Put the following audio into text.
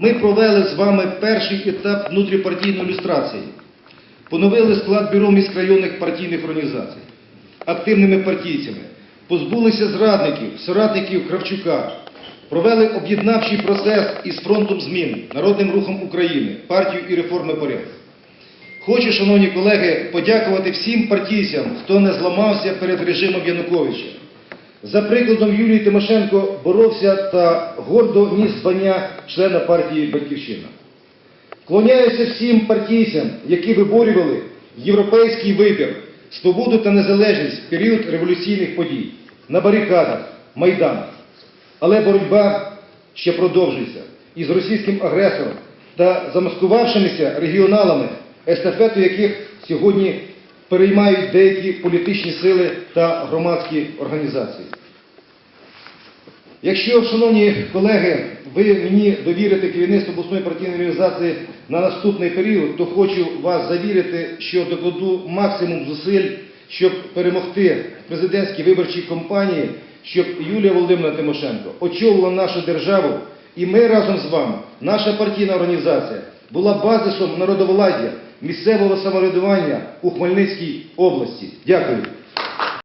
Ми провели з вами перший етап внутріпартійної люстрації. Поновили склад бюро міськрайонних партійних організацій активними партійцями, позбулися зрадників, соратників Кравчука, провели об'єднавчий процес із фронтом змін, Народним рухом України, партію і реформи порядку. Хочу, шановні колеги, подякувати всім партійцям, хто не зламався перед режимом Януковича. За прикладом Юлії Тимошенко боровся та гордо ніс звання члена партії Батьківщина. Вклоняюся всім партійцям, які виборювали європейський вибір, свободу та незалежність в період революційних подій на барикадах, майданах. Але боротьба ще продовжується із російським агресором та замаскувавшимися регіоналами, естафету яких сьогодні переймають деякі політичні сили та громадські організації. Якщо, шановні колеги, ви мені довірите керівництво обласної партійної організації на наступний період, то хочу вас завірити, що докладу максимум зусиль, щоб перемогти президентській виборчій кампанії, щоб Юлія Володимирівна Тимошенко очолила нашу державу, і ми разом з вами, наша партійна організація, була базисом народовладдя, місцевого самоврядування у Хмельницькій області. Дякую.